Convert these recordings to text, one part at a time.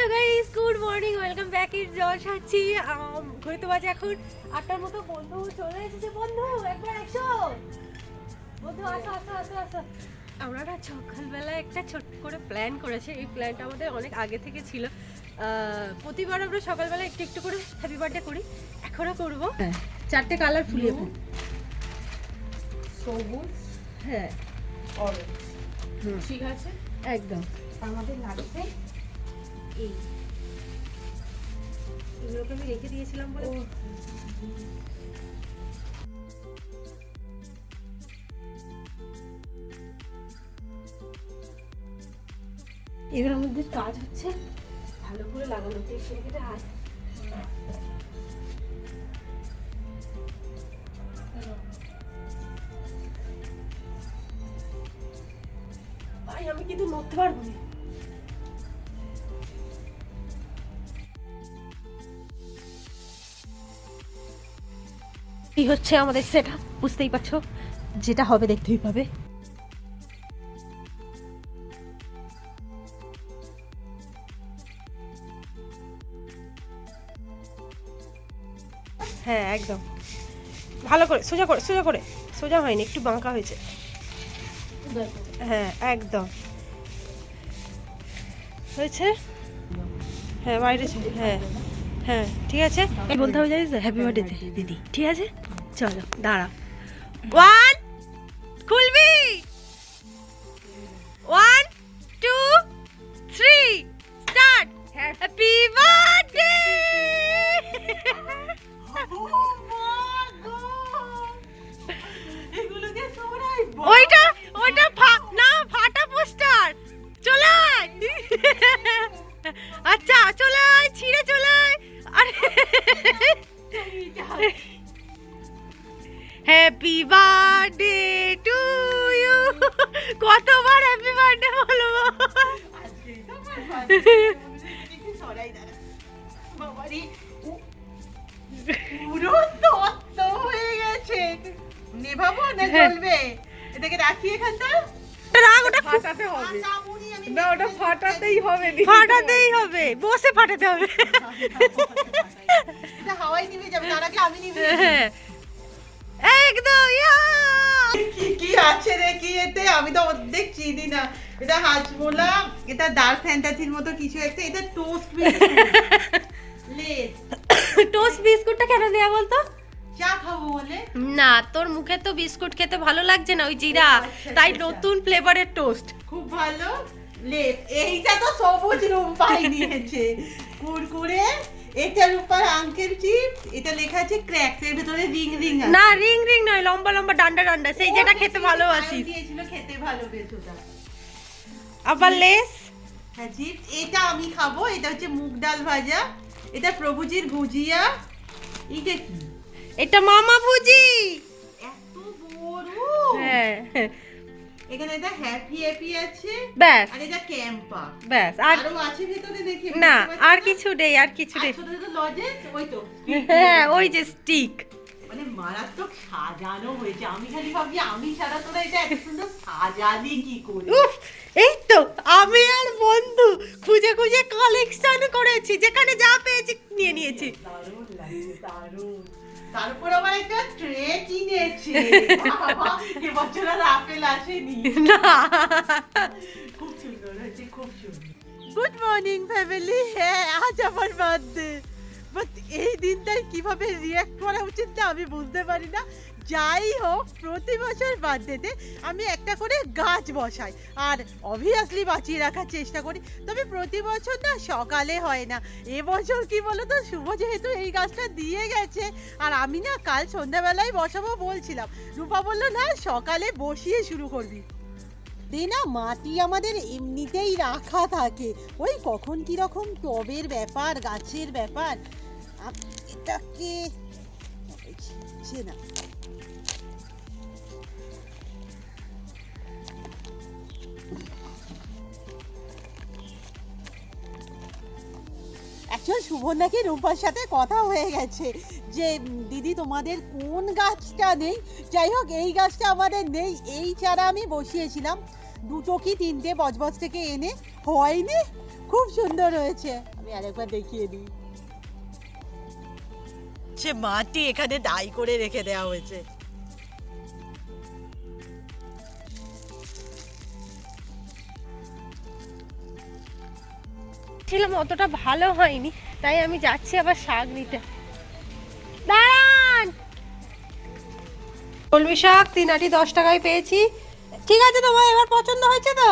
Hello guys good morning welcome back in Josh আছি ঘড়িতে বাজে এখন আটটার মতো বন্ধু চলে এসেছে বন্ধু একবার আসো বন্ধু আসো আসো আসো আসো। আমরা না সকালবেলা একটা ছোট্ট করে প্ল্যান করেছি এই প্ল্যানটা আমাদের অনেক আগে থেকে ছিল। প্রতিবার আমরা সকালবেলা একটু একটু করে হ্যাপি বার্থডে করি এখনও করব। চারটে কালার ফুলিয়ে ফেলি। সবুজ হ্যাঁ। অরেঞ্জ হুম। ঠিক আছে? একদম। আমাদের লাগবে এই এগুলোকে আমি রেখে দিয়েছিলাম বলে এগুলোর মধ্যে কাজ হচ্ছে। ভালো করে লাগানো কেটে হাত। ভাই আমি কিন্তু নড়তে পারব না। এই হচ্ছে আমাদের সেটা বুঝতেই পারছ? যেটা হবে দেখতেই পাবে। হ্যাঁ একদম। ভালো করে, সোজা করে সোজা করে। সোজা হয়নি, একটু বাঁকা হয়েছে। হ্যাঁ একদম। হয়েছে? হ্যাঁ বাইরে হ্যাঁ। হ্যাঁ ঠিক আছে? বলতে হবে জানিস হ্যাপি বার্থডে দিদি ঠিক আছে? চলো দাঁড়া। One খুলবি? One two three start happy birthday ওইটা ওইটা ফা- না ফাটা পোস্টার চলে। আচ্ছা চলে ছিঁড়ে হ্যাপি বার্থডে টু ইউ কতবার হ্যাপি বার্থডে বলব? হয়ে গেছে। নেভাবো না। চলবে। এটাকে রাখি এখানটা। রাগ ওটা ফাটাতে হবে। না ওটা ফাটাতেই হবে ফাটাতেই হবে। বসে ফাটাতে হবে। হাওয়াই নিভে যাবে তার আগে আমি নিভে। একদম ইয়া! কি কি আছে রে কি এতে? আমি তো অর্ধেক চিনি না। এটা হাজমোলা এটা ডার্ক ফ্যান্টাসির মতো কিছু একটা এটা টোস্ট লেস টোস্ট বিস্কুটটা কেন দেয়া বলতো? না তোর মুখে তো বিস্কুট খেতে ভালো লাগছে না ওই জিরা আচ্ছা, তাই আচ্ছা। নতুন ফ্লেভারের টোস্ট খুব ভালো। লেস এইটা তো সবুজ রূপাই নিয়েছে। কুরকুরে এটার উপর আঙ্কেল চিপস এটা লেখা আছে ক্র্যাকস এর ভেতরে রিং রিং আছে। না রিং রিং নয় লম্বা লম্বা ডান্ডা ডান্ডা সেই যেটা খেতে ভালোবাসিস। দিয়েছিল খেতে ভালোবেস ওটা। আবার লেস? হ্যাঁ চিপস এটা আমি খাব এটা হচ্ছে মুগ ডাল ভাজা এটা প্রভুজির ভুজিয়া এটা কি? এটা মামা ভুজি। এত বড়। হ্যাঁ। এখানে এটা হ্যাপি হ্যাপি আছে। ব্যাস। আর এটা ক্যাম্পা ব্যাস আর আরও আছে ভেতরে দেখি। না আর কিছু নেই আর কিছু নেই। ছোট ছোট লজেন্স ওই তো। হ্যাঁ ওই যে স্টিক মানে মারাত্মক সাজানো হয়েছে। আমি খালি ভাবছি আমি ছাড়া তোরা এটা এত সুন্দর সাজালি কি করে? উফ এই তো আমি আর বন্ধু খুঁজে খুঁজে কালেকশন করেছি যেখানে যা পেয়েছি নিয়ে নিয়েছি। দারুণ লাগছে দারুণ। তারপর আবার একটা ট্রে কিনেছে। এবছর আর আপেল আসেনি। না। খুব সুন্দর হয়েছে খুব সুন্দর। গুড মর্নিং ফ্যামিলি হ্যাঁ আজ আমার বার্থডে বাট এই দিনটায় কীভাবে রিয়াক্ট করা উচিত না আমি বুঝতে পারি না। যাই হোক প্রতি বছর বার্থডেতে আমি একটা করে গাছ বসাই। আর অবভিয়াসলি বাঁচিয়ে রাখার চেষ্টা করি। তবে প্রতি বছর না সকালে হয় না। এবছর কি বলো তো শুভ যেহেতু এই গাছটা দিয়ে গেছে। আর আমি না কাল সন্ধ্যাবেলায় বসাবো বলছিলাম। রূপা বলল, না, সকালে বসিয়ে শুরু করবি। না মাটি আমাদের এমনিতেই রাখা থাকে। ওই কখন কি রকম টবের ব্যাপার, গাছের ব্যাপার। এটাকে ছে না সুবর্ণাকে রূপার সাথে কথা হয়ে গেছে যে, দিদি, তোমাদের কোন গাছটা নেই? যাই হোক, এই গাছটা আমাদের নেই। এই চারা আমি বসিয়েছিলাম। দুটো কি তিনটে বজবজ থেকে এনে হয়নি? খুব সুন্দর হয়েছে। আমি আরেকবার দেখিয়ে দিই। সে মাটি এখানে দাই করে রেখে দেওয়া হয়েছে। ছিলাম অতটা ভালো হয়নি তাই আমি যাচ্ছি আবার শাক নিতে। দাঁড়ান! কলমি শাক তিন আটি দশ টাকায় পেয়েছি। ঠিক আছে তোমার এবার পছন্দ হয়েছে তো?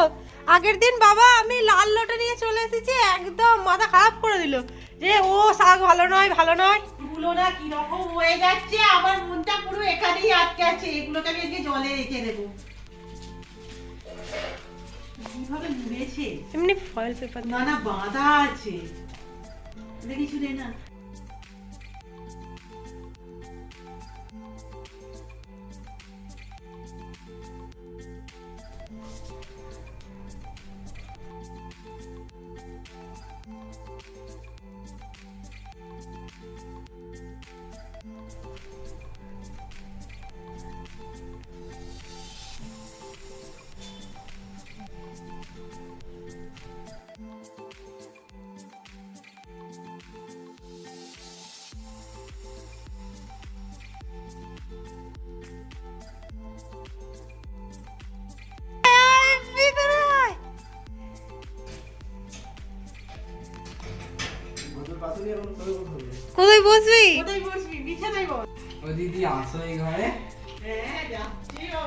আগের দিন বাবা আমি লাল লোটে নিয়ে চলে এসেছি একদম মাথা খারাপ করে দিল। যে ও শাক ভালো নয় ভালো নয়। তুলনা কীরকম হয়ে যাচ্ছে আমার মনটা পুরো এখানেই আটকে আছে এগুলোকে আমি আজকে জলে রেখে দেবো। কীভাবে মুড়েছে এমনি ফয়েল পেপার না না বাঁধা আছে। দেখি শুনে না। কোথায় বসবি? কোথায় বসবি? বিছানায় বস। ও দিদি আসো এই ঘরে। হ্যাঁ যাচ্ছি ও।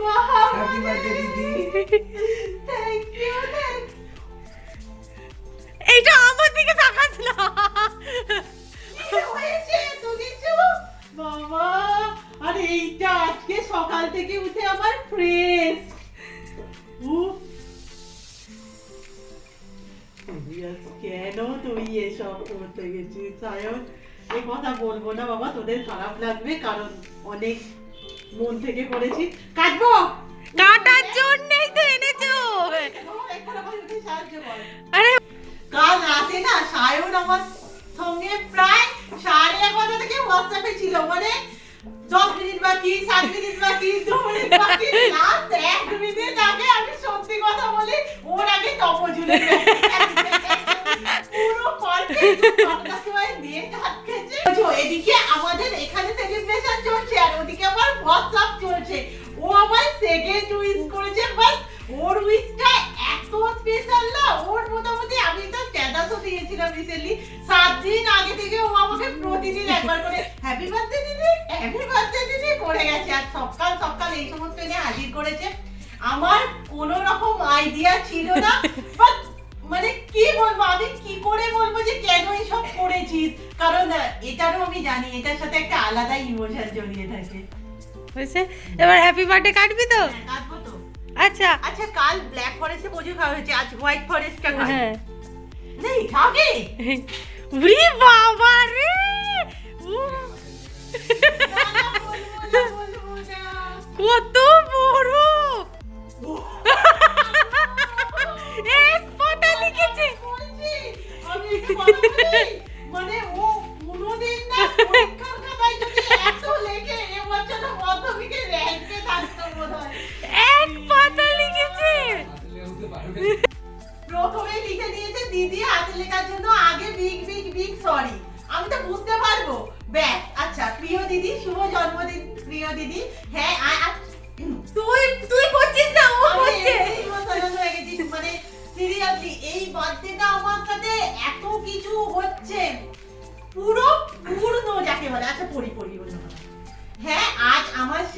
বাবা হ্যাপি বার্থডে দিদি। তুই করতে গেছিস সায়ন এই কথা বলব না বাবা তোদের খারাপ লাগবে কারণ অনেক মন থেকে করেছি। কাটবো? কাটার জন্যই তো এনেছো। আরে কাল রাতে না সায়ন আমার সঙ্গে প্রায় সাড়ে এগারোটা থেকে হোয়াটসঅ্যাপে ছিল মানে দশ মিনিট বাকি সাত মিনিট বাকি দু মিনিট বাকি লাস্ট এক মিনিট আগে আমি সত্যি কথা বলি ওর আগে গেছে। পুরো এদিকে আমাদের এখানে সেলিব্রেশন চলছে আর ওদিকে আমার হোয়াটসঅ্যাপ চলছে। ও আমার সেকেন্ড উইশ করেছে। বাট ওর উইশটা এত স্পেশাল না। ওর মোটামুটি আমি তো স্ট্যাটাসও দিয়েছিলাম রিসেন্টলি সাত দিন আগে থেকে ও আমাকে প্রতিদিন একবার করে হ্যাপি বার্থডে দিদি হ্যাপি বার্থডে দিদি করে গেছে। আর সকাল সকাল এই সমস্ত এনে হাজির করেছে। আমার কোনো রকম আইডিয়া ছিল না। বাট মানে কি বলব আমি কি করে বলব যে কেন কারণ এটারও আমি জানি এটার সাথে একটা আলাদা ইমোশন জড়িয়ে থাকে। হয়েছে? এবার হ্যাপি বার্থডে কাটবি তো? হ্যাঁ, কাটবো তো। আচ্ছা। আচ্ছা কাল ব্ল্যাক ফরেস্টে প্রচুর খাওয়া হয়েছে আজ হোয়াইট ফরেস্টটা খাই হ্যাঁ। নেই খাবে উরি বাবা রে। কত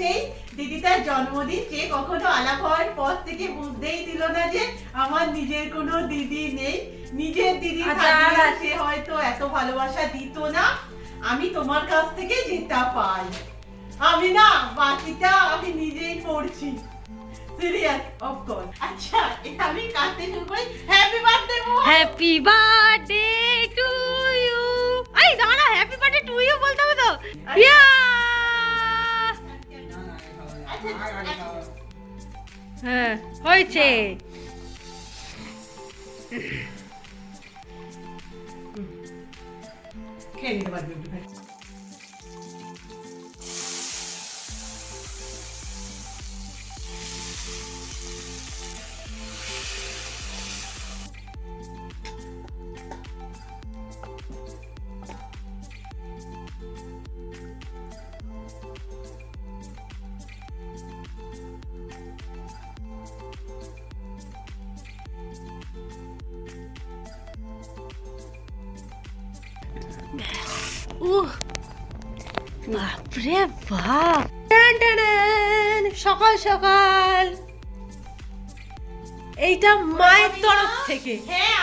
সেই দিদিটার জন্মদিন যে কখনো আলাপ হওয়ার পর থেকে বুঝতেই দিল না যে আমার নিজের কোনো দিদি নেই। নিজের দিদি আচ্ছা, থাকলে সে হয়তো এত ভালোবাসা দিত না। আমি তোমার কাছ থেকে যেটা পাই। আমি না বাকিটা আমি নিজেই করছি। সিরিয়াস অফ কোর্স আচ্ছা এটা আমি কাটতে শুরু করি। Happy birthday happy birthday to you I দাঁড়া হ্যাপি বার্থডে টু ইউ বলতে হবে তো। ইয়া হ্যাঁ হয়েছে খেয়ে নিতে পারবি উহ বাপরে বাপ। সকাল সকাল। এইটা মায়ের তরফ থেকে। হ্যাঁ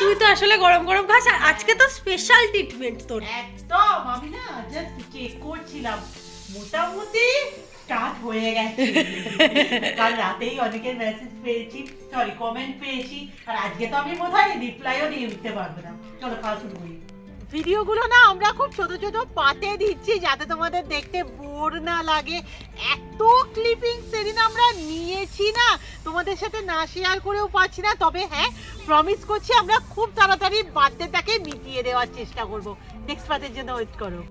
তুই তো আসলে গরম গরম খাস আর আজকে তো স্পেশাল ট্রিটমেন্ট তোর। একদম আমি না জাস্ট চেক করছিলাম। মোটামুটি স্টার্ট হয়ে গেছে কাল রাতেই অনেকের মেসেজ পেয়েছি সরি কমেন্ট পেয়েছি, আর আজকে তো আমি বোধহয় রিপ্লাইও দিয়ে দিতে পারব না। চলো, খাওয়া শুরু করি। ভিডিওগুলো না আমরা খুব ছোট ছোট পাতে দিচ্ছি যাতে তোমাদের দেখতে বোর না লাগে। এত ক্লিপিং সেদিন আমরা নিয়েছি না। তোমাদের সাথে না শেয়ার করেও পাচ্ছি না। তবে হ্যাঁ প্রমিস করছি আমরা খুব তাড়াতাড়ি বার্থডেটাকে মিটিয়ে দেওয়ার চেষ্টা করব। নেক্সট পার্টের জন্য ওয়েট করো।